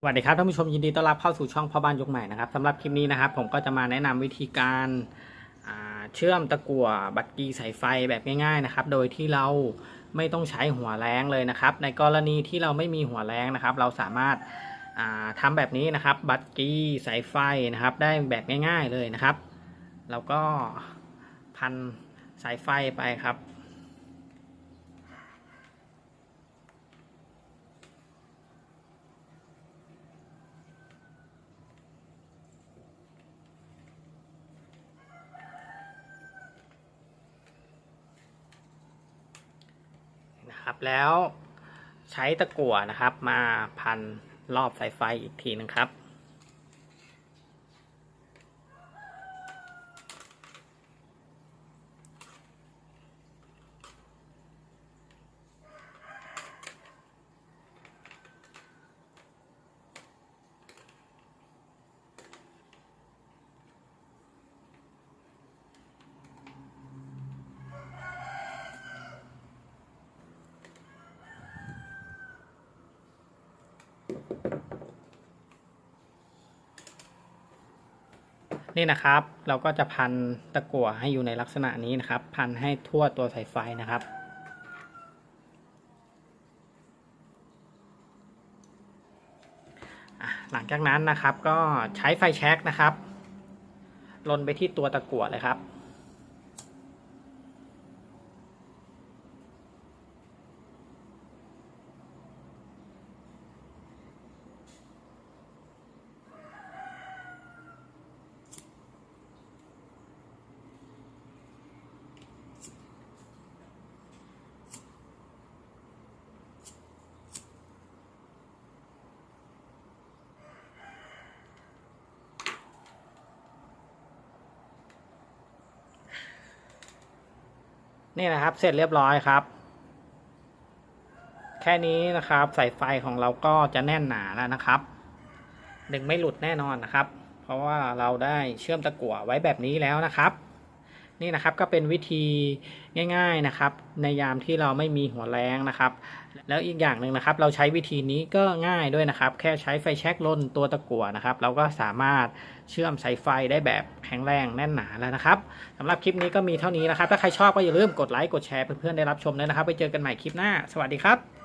สวัสดีครับท่านผู้ชมยินดีต้อนรับเข้าสู่ช่องพ่อบ้านยกใหม่นะครับสำหรับคลิปนี้นะครับ ผมก็จะมาแนะนำวิธีการเชื่อมตะกั่วบัตรกีสายไฟแบบง่ายๆนะครับ โดยที่เราไม่ต้องใช้หัวแรงเลยนะครับ ในกรณีที่เราไม่มีหัวแรงนะครับ เราสามารถาทำแบบนี้นะครับ บัตรกีสายไฟนะครับ ได้แบบง่าย ๆเลยนะครับ แล้วก็พันสายไฟไปครับ นะครับ แล้วใช้ตะกั่วนะครับ มาพันรอบสายไฟอีกทีหนึงครับ นี่นะครับ เราก็จะพันตะกั่วให้อยู่ในลักษณะนี้นะครับ พันให้ทั่วตัวสายไฟนะครับ หลังจากนั้นนะครับก็ใช้ไฟแช็กนะครับลนไปที่ตัวตะกั่วเลยครับ นี่นะครับ เสร็จเรียบร้อยครับ แค่นี้นะครับ สายไฟของเราก็จะแน่นหนาแล้วนะครับดึงไม่หลุดแน่นอนนะครับ เพราะว่าเราได้เชื่อมตะกั่วไว้แบบนี้แล้วนะครับ นี่นะครับก็เป็นวิธีง่าย ๆนะครับ ในยามที่เราไม่มีหัวแรงนะครับ แล้วอีกอย่างหนึ่งนะครับ เราใช้วิธีนี้ก็ง่ายด้วยนะครับ แค่ใช้ไฟแช็กลนตัวตะกั่วนะครับ เราก็สามารถเชื่อมสายไฟได้แบบแข็งแรงแน่นหนาแล้วนะครับสำหรับคลิปนี้ก็มีเท่านี้นะครับ ถ้าใครชอบก็อย่าลืมกดไลค์กดแชร์เพื่อนๆได้รับชมด้วยนะครับ ไปเจอกันใหม่คลิปหน้า สวัสดีครับ